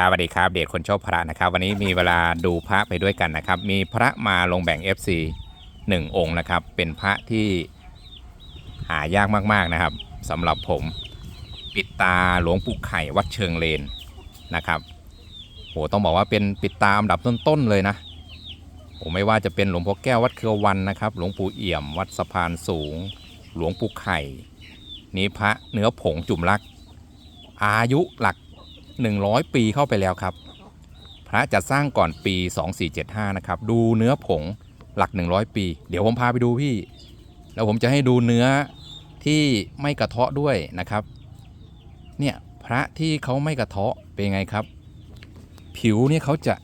ครับสวัสดีครับ เดชคนชอบพระนะครับ วันนี้มีเวลาดูพระไปด้วยกันนะครับ มีพระมาลงแบ่ง FC 1 องค์นะครับ เป็นพระที่หายากมากๆนะครับสำหรับผมปิดตาหลวงปู่ไข่วัดเชิงเลนนะครับโหต้องบอกว่าเป็นปิดตาอันดับต้นๆเลยนะโหไม่ว่าจะเป็นหลวงพ่อแก้ววัดเครือวันนะครับ หลวงปู่เอี่ยม วัดสะพานสูง หลวงปู่ไข่นี้พระเนื้อผงจุ่มลัก อายุหลัก 100 ปีเข้าไปแล้วครับ พระจะสร้างก่อนปี 2475 นะครับ ดูเนื้อผงหลัก 100 ปี เดี๋ยวผมพาไปดูพี่ แล้วผมจะให้ดูเนื้อที่ไม่กระเทาะด้วยนะครับ เนี่ยพระที่เขาไม่กระเทาะเป็นไงครับ ผิวเนี่ยเขาจะ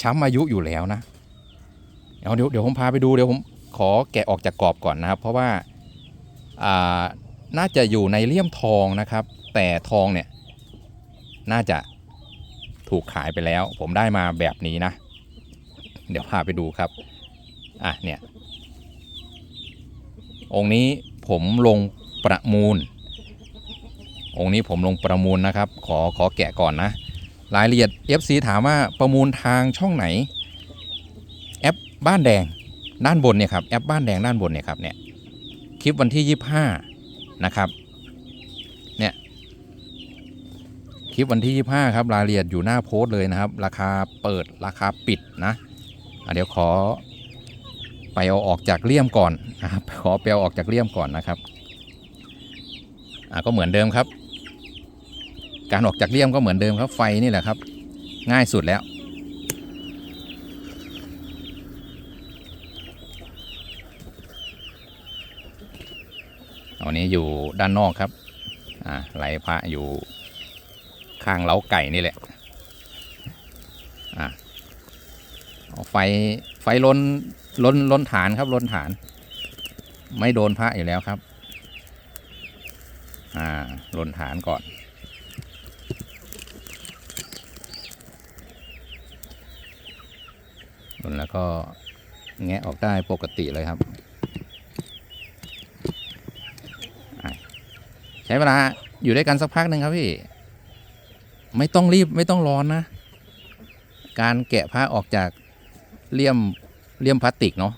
ช้ำอายุอยู่แล้วนะเดี๋ยวเดี๋ยวผมพาไปดูเดี๋ยวผมขอแกะออกจากกรอบก่อนนะครับ เพราะว่าน่าจะอยู่ในเลี่ยมทองนะครับ แต่ทองเนี่ย น่าจะถูกขายไปแล้ว ผมได้มาแบบนี้นะ เดี๋ยวพาไปดูครับ อะเนี่ย องค์นี้ผมลงประมูล องค์นี้ผมลงประมูลนะครับ ขอขอแกะก่อนนะ รายละเอียด FC ถามว่าประมูลทางช่องไหน แอปบ้านแดงด้านบนเนี่ยครับแอปบ้านแดงด้านบนเนี่ยครับเนี่ยคลิปวันที่ 25 นะครับ ค ลิปวันที่ 25 ครับ รายละเอียดอยู่หน้าโพสต์เลยนะครับ ราคาเปิดราคาปิดนะะเดี๋ยวขอไปเอาออกจากเลี่ยมก่อนนะครับ ขอไปเอาออกจากเลี่ยมก่อนนะครับอะก็เหมือนเดิมครับ การออกจากเลี่ยมก็เหมือนเดิมครับ ไฟนี่แหละครับ ง่ายสุดแล้วอันนี้อยู่ด้านนอกครับ อ่าไหลพระอยู่ ข้างเล้าไก่นี่แหละอะเอาไฟไฟล้นล้นล้นฐานครับล้นฐาน ไม่โดนพระอยู่แล้วครับ อ่าล้นฐานก่อนล้นแล้วก็แงะออกได้ปกติเลยครับใช้เวลาอยู่ด้วยกันสักพักหนึ่งครับพี่ ไม่ต้องรีบไม่ต้องร้อนนะ การแกะผ้าออกจากเลี่ยมเลี่ยมพลาสติกเนาะ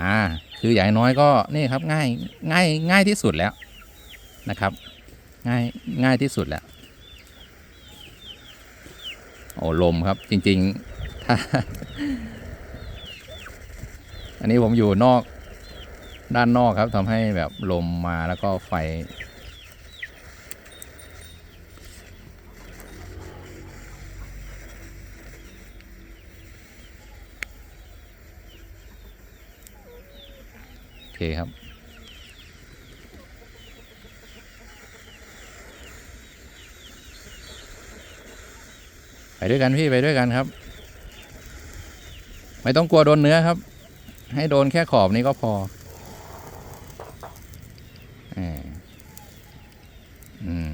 อ่าคืออย่างน้อยก็นี่ครับง่ายง่ายง่ายที่สุดแล้วนะครับ ง่ายง่ายที่สุดแล้วโอ้ลมครับจริงๆถ้าอันนี้ผมอยู่นอกด้านนอกครับทำให้แบบลมมาแล้วก็ไฟ เคครับไปด้วยกันพี่ไปด้วยกันครับ ไม่ต้องกลัวโดนเนื้อครับ ให้โดนแค่ขอบนี้ก็พออืม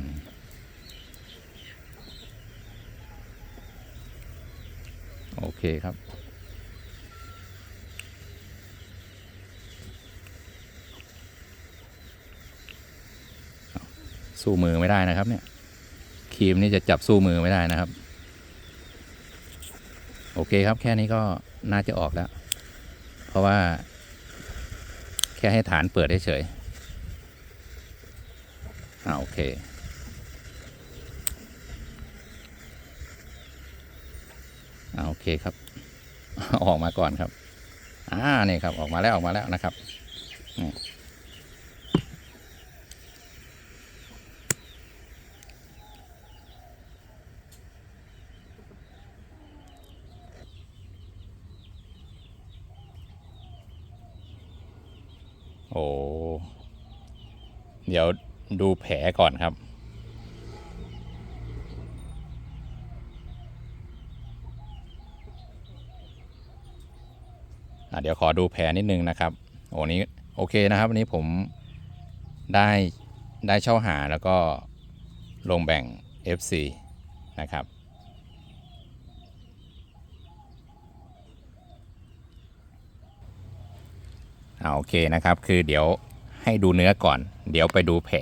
โอเคครับ สู้มือไม่ได้นะครับ เนี่ยครีมนี่จะจับสู้มือไม่ได้นะครับ โอเคครับ แค่นี้ก็น่าจะออกแล้ว เพราะว่า แค่ให้ฐานเปิดเฉยอ่าโอเคอ่าโอเคครับ ออกมาก่อนครับ อ่านี่ครับออกมาแล้วออกมาแล้วนะครับนี่โอ้ เดี๋ยวดูแผลก่อนครับ เดี๋ยวขอดูแผลนิดนึงนะครับ โอ้นี้โอเคนะครับวันนี้ผมได้ได้เช่าหาแล้วก็ลงแบ่ง FC นะครับอ่าโอเคนะครับคือเดี๋ยว ให้ดูเนื้อก่อน เดี๋ยวไปดูแผล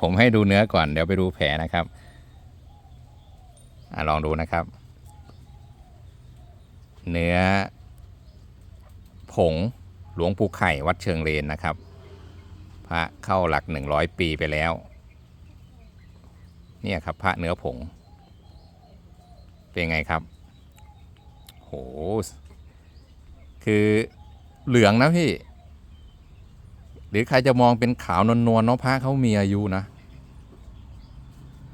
ผมให้ดูเนื้อก่อน เดี๋ยวไปดูแผลนะครับอลองดูนะครับ เนื้อ ผงหลวงปู่ไข่วัดเชิงเลนนะครับ พระเข้าหลักหนึ่งร้อยปีไปแล้ว เนี่ยครับพระเนื้อผง เป็นไงครับ โห คือเหลืองนะพี่ หรือใครจะมองเป็นขาวนวลๆเนาะพระเขามีอายุนะ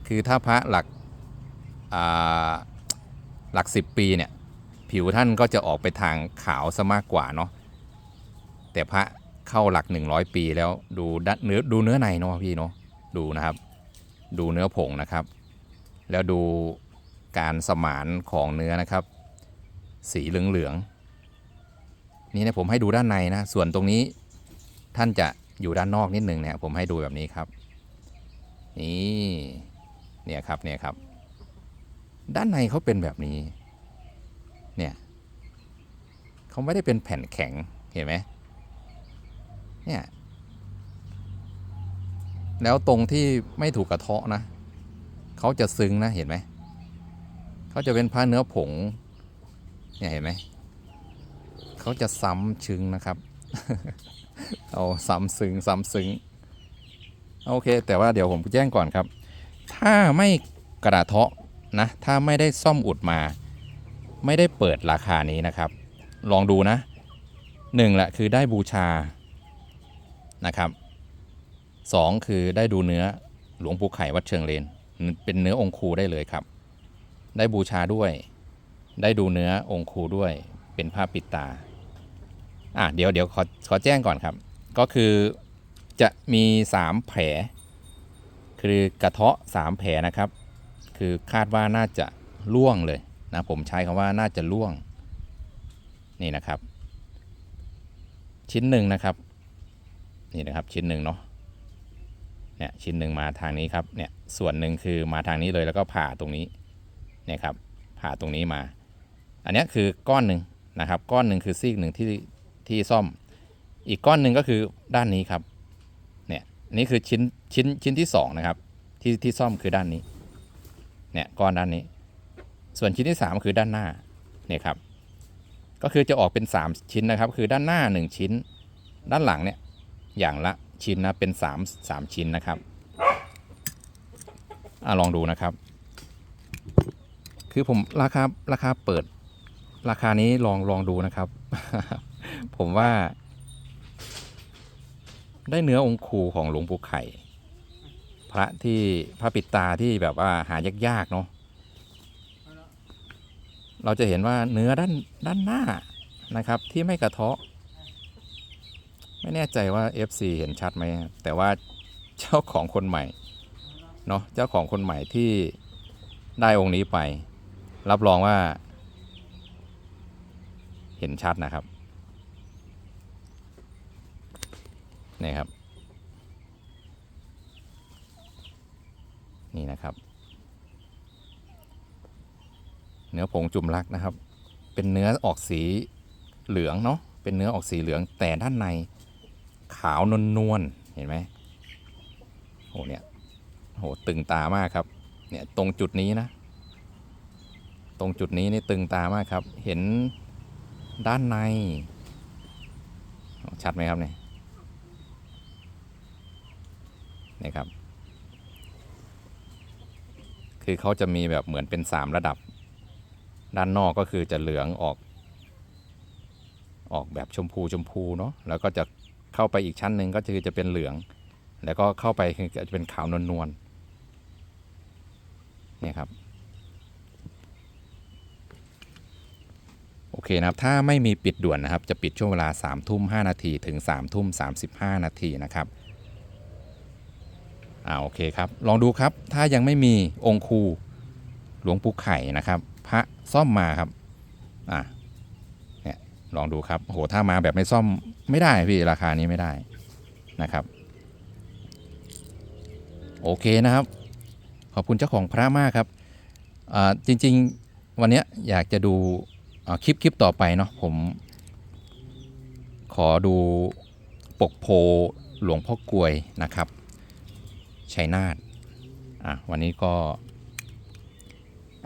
คือถ้าพระหลักหลักสิบปีเนี่ย ผิวท่านก็จะออกไปทางขาวซะมากกว่าเนาะแต่พระเข้าหลัก100ปีแล้วดูด้านเนื้อดูเนื้อในเนาะพี่เนาะดูนะครับ ดูเนื้อผงนะครับ แล้วดูการสมานของเนื้อนะครับ สีเหลืองๆนี่นะผมให้ดูด้านในนะ ส่วนตรงนี้ ท่านจะอยู่ด้านนอกนิดนึงเนี่ยผมให้ดูแบบนี้ครับ นี่เนี่ยครับเนี่ยครับ ด้านในเขาเป็นแบบนี้ เนี่ยเขาไม่ได้เป็นแผ่นแข็งเห็นไหมเนี่ยแล้วตรงที่ไม่ถูกกระเทาะนะเขาจะซึ้งนะเห็นไหมเขาจะเป็นผ้าเนื้อผงเนี่ยเห็นไหมเขาจะซ้ำชึงนะครับ เอาซ้ำซึ้งซ้ำซึ้งโอเค แต่ว่าเดี๋ยวผมแจ้งก่อนครับ ถ้าไม่กระเทาะนะ ถ้าไม่ได้ซ่อมอุดมา ไม่ได้เปิดราคานี้นะครับ ลองดูนะหนึ่งแหละคือได้บูชานะครับสองคือได้ดูเนื้อหลวงปู่ไข่วัดเชิงเลน เป็นเนื้อองคูได้เลยครับ ได้บูชาด้วย ได้ดูเนื้อองคูด้วย เป็นผ้าปิดตา อะเดี๋ยวเดี๋ยวขอขอแจ้งก่อนครับ ก็คือจะมี 3 แผล คือกระเทาะ 3 แผลนะครับ คือคาดว่าน่าจะล่วงเลยนะผมใช้คำว่าน่าจะล่วง นี่นะครับ ชิ้นหนึ่งนะครับ นี่นะครับชิ้นหนึ่งเนาะเนี่ยชิ้นหนึ่งมาทางนี้ครับเนี่ยส่วนหนึ่งคือมาทางนี้เลยแล้วก็ผ่าตรงนี้เนี่ยครับผ่าตรงนี้มา อันนี้คือก้อนหนึ่งนะครับ ก้อนหนึ่งคือซีกหนึ่งที่ ที่ซ่อม อีกก้อนหนึ่งก็คือด้านนี้ครับ เนี่ยนี่คือชิ้นชิ้นชิ้นที่สองนะครับ ที่ที่ซ่อมคือด้านนี้ เนี่ยก้อนด้านนี้ ส่วนชิ้นที่ 3 คือด้านหน้า เนี่ยครับ ก็คือจะออกเป็น 3 ชิ้นนะครับ คือด้านหน้า 1 ชิ้น ด้านหลังเนี่ยอย่างละชิ้นนะเป็น 3 3 ชิ้นนะครับอะลองดูนะครับ คือผมราคาราคาเปิดราคานี้ลองลองดูนะครับ ผมว่า ได้เนื้อองคูของหลวงปู่ไข่ พระที่พระปิดตาที่แบบว่าหายากๆเนาะเราจะเห็นว่าเนื้อด้านด้านหน้านะครับ ที่ไม่กระเทาะ ไม่แน่ใจว่า FC เห็นชัดไหมแต่ว่าเจ้าของคนใหม่เนาะเจ้าของคนใหม่ที่ได้องค์นี้ไป รับรองว่า เห็นชัดนะครับ นี่ครับ นี่นะครับ เนื้อผงจุ่มลักนะครับ เป็นเนื้อออกสีเหลืองเนาะเป็นเนื้อออกสีเหลืองแต่ด้านในขาวนวลนวลเห็นไหมโหเนี่ยโหตึงตามากครับ เนี่ยตรงจุดนี้นะ ตรงจุดนี้นี่ตึงตามากครับ เห็นด้านใน ชัดไหมครับเนี่ย นี่ครับ คือเขาจะมีแบบเหมือนเป็นสามระดับ ด้านนอกก็คือจะเหลืองออก ออกแบบชมพูชมพูเนาะแล้วก็จะเข้าไปอีกชั้นหนึ่งก็คือจะเป็นเหลือง แล้วก็เข้าไปคือจะเป็นขาวนวลนวลเนี่ยครับโอเคนะครับ ถ้าไม่มีปิดด่วนนะครับ จะปิดช่วงเวลา3ามทุ่มหนาทีถึง3ามทุ่มสานาทีนะครับ อ่าโอเคครับ ลองดูครับ ถ้ายังไม่มีองค์คูหลวงปู่ไข่นะครับ พระซ่อมมาครับ อะเนี่ยลองดูครับโหถ้ามาแบบไม่ซ่อมไม่ได้พี่ราคานี้ไม่ได้นะครับ โอเคนะครับ ขอบคุณเจ้าของพระมากครับอ่าจริง ๆ วันเนี้ยอยากจะดูอ่าคลิปคลิปต่อไปเนาะผมขอดูปกโพหลวงพ่อกลวยนะครับ ชัยนาทอะวันนี้ก็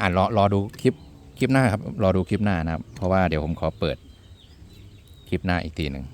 อะรอรอดูคลิปคลิปหน้าครับ รอดูคลิปหน้านะครับ เพราะว่าเดี๋ยวผมขอเปิดคลิปหน้าอีกทีหนึ่ง